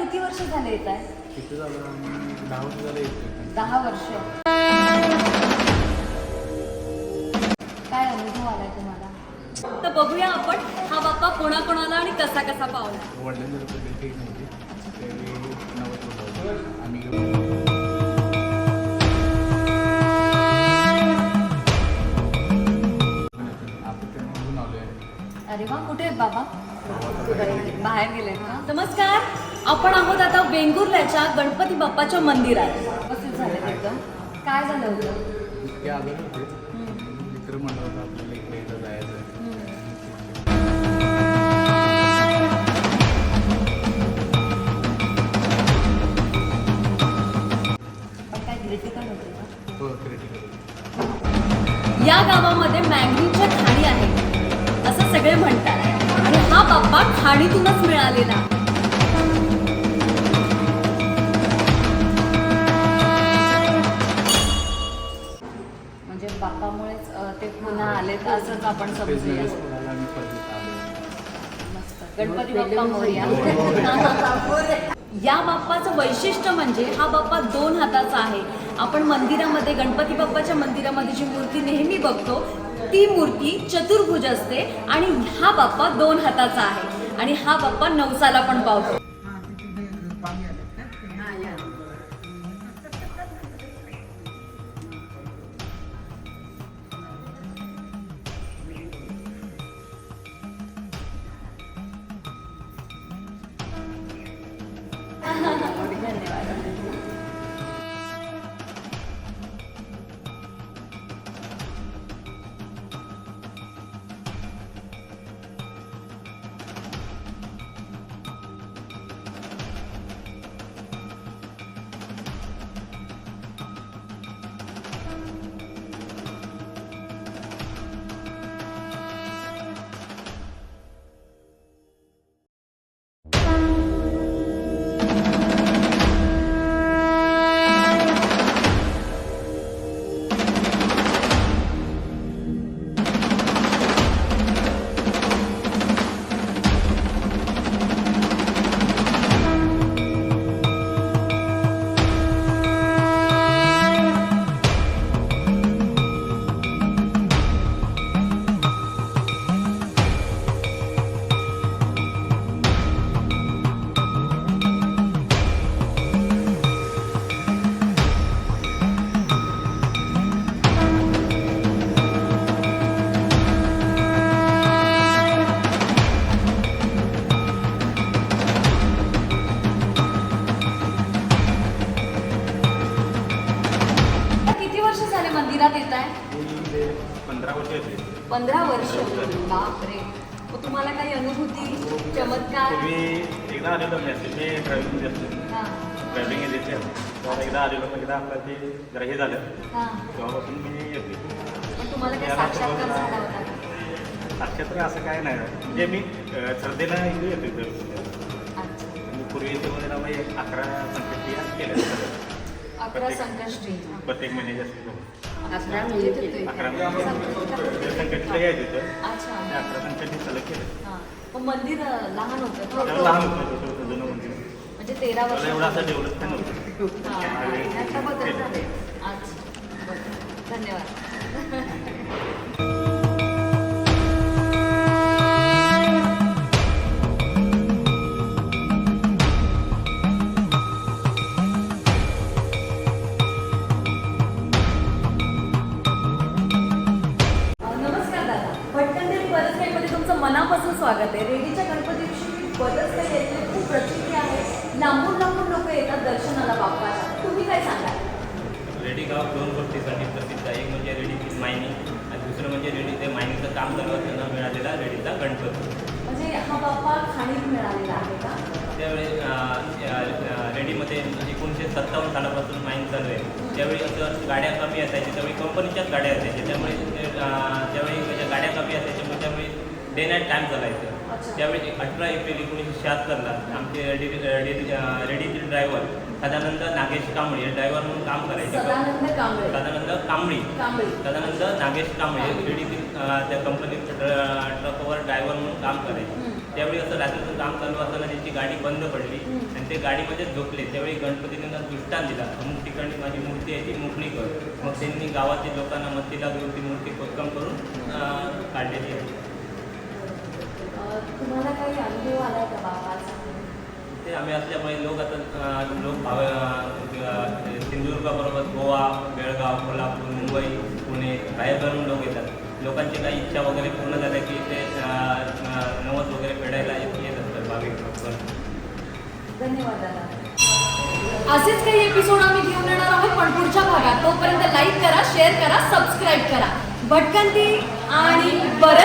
किती वर्ष झाले येत आहे? किती झालं? आम्ही दहा वर्ष झाले दहा वर्ष. काय अनुभव आलाय तुम्हाला? तर बघूया आपण हा बाप्पा कोणाकोणाला आणि कसा कसा पावला ठीक नव्हती त्यावेळी होतं. आम्ही आपण अरे वा कुठे आहेत बाबा? बाहेर गेले का? नमस्कार. आपण आहोत आता वेंगुर्ल्याच्या गणपती बाप्पाच्या मंदिरात. उपस्थित झाले एकदम. काय झालं होतं? इतके आजार होते. हम्म. मित्र म्हणलं होतं आपल्याला इकडे एकदा जायचं आहे हम्म. पण काय क्रिटिकल होते का? हो क्रिटिकल या गावामध्ये मॅंगनीच्या खाणी आहेत असं सगळे म्हणतात. आणि हा बाप्पा खाणीतूनच मिळालेला. म्हणजे बाप्पामुळेच अ, ते पुन्हा आलेत असंच आपण समजूया. आलो. गणपती बाप्पा मोरया या बाप्पाचं वैशिष्ट्य म्हणजे हा बाप्पा दोन हाताचा आहे. आपण मंदिरामध्ये गणपती बाप्पाच्या मंदिरामध्ये जी मूर्ती नेहमी बघतो ती मूर्ती चतुर्भुज असते आणि हा बाप्पा दोन हाताचा आहे. आणि हा बाप्पा नवसाला पण पावतो. मंदिरात येत आहे? पंधरा वर्ष येते पंधरा वर्ष बापरे. तुम्हाला काही अनुभूती चमत्कार? पूर्वी एकदा आलेलो मी असते मी ड्रायव्हिंग असते ड्रायव्हिंग येते. तेव्हा एकदा आलेलो मग एकदा आपलं ते जरा हे झालं. तेव्हापासून मी येते तुम्हाला काही साक्षात्कार झाला होता? असं काय नाही. म्हणजे मी श्रद्धेला इथे येतो मी पूर्वी इथे मध्ये अकरा संकष्टी केल्या अकरा संकष्टी. प्रत्येक महिन्याची असते अकरा म्हणजे अकरा महिने संकष्टीला यायचं होतं ते अच्छा. अकरा संकष्टी सलग केलं. हा. मग मंदिर अं, लहान होतं तेव्हा थोडं- लहान होतं छोटं होतं जुनं मंदिर. म्हणजे तेरा वर्ष एवढं असं डेव्हलप नव्हतं. आता बदल झाले. अच्छा. रेडीच्या गणपतीविषयी बरंच काही ऐकलं खूप प्रचिती आहे. लांबून लांबून लोक येतात दर्शनाला बाप्पाच्या तुम्ही काय सांगाल? रेडी गाव दोन गोष्टीसाठी प्रसिद्ध आहे. एक म्हणजे रेडीची मायनिंग आणि दुसरं म्हणजे रेडी ते मायनिंगचं काम असताना मिळालेला रेडीचा गणपती. म्हणजे हा बाप्पा खाणीत मिळालेला आहे का? त्यावेळी रेडीमध्ये एकोणीसशे सत्तावन्न सालापासून माईन चालू आहे. त्यावेळी असं गाड्या कमी असायच्या. त्यावेळी कंपनीच्याच गाड्या असायच्या. त्यामुळे त्यावेळी म्हणजे गाड्या कमी असायच्या. मग त्यामुळे डे नाईट टाईम चालायचं. त्यावेळी अठरा एप्रिल एकोणीसशे शहात्तरला आमचे रेडी रेडी अं, रेडीचे ड्रायव्हर सदानंद नागेश कांबळे हे ड्रायव्हर म्हणून काम करायचे. सदानंद कांबळे. सदानंद नागेश कांबळे रेडीतील त्या कंपनीत ट्रकवर ड्रायव्हर म्हणून काम करायचे. त्यावेळी असं रात्रीचं काम चालू असताना त्यांची गाडी बंद पडली आणि ते गाडीमध्ये झोपले. त्यावेळी गणपतीने दृष्टांत दिला. अमुक ठिकाणी माझी मूर्ती आहे ती मोकळी कर. मग त्यांनी गावातील लोकांना मदतीला घेऊन ती मूर्ती खोदकाम करून काढलेली आहे. तुम्हाला काही अनुभव आलाय का बाबाचा? ते आम्ही असल्यामुळे लोक आता लोक भाव सिंधुदुर्गाबरोबर गोवा बेळगाव कोल्हापूर मुंबई पुणे बाहेरवरून लोक येतात. लोकांची काही इच्छा वगैरे पूर्ण झाल्या की ते नवस वगैरे फेडायला येत असतात भाविक धन्यवाद असेच काही एपिसोड आम्ही घेऊन येणार आहोत पण पुढच्या भागात. तोपर्यंत लाईक करा शेअर करा सबस्क्राईब करा. भटकंती आणि काही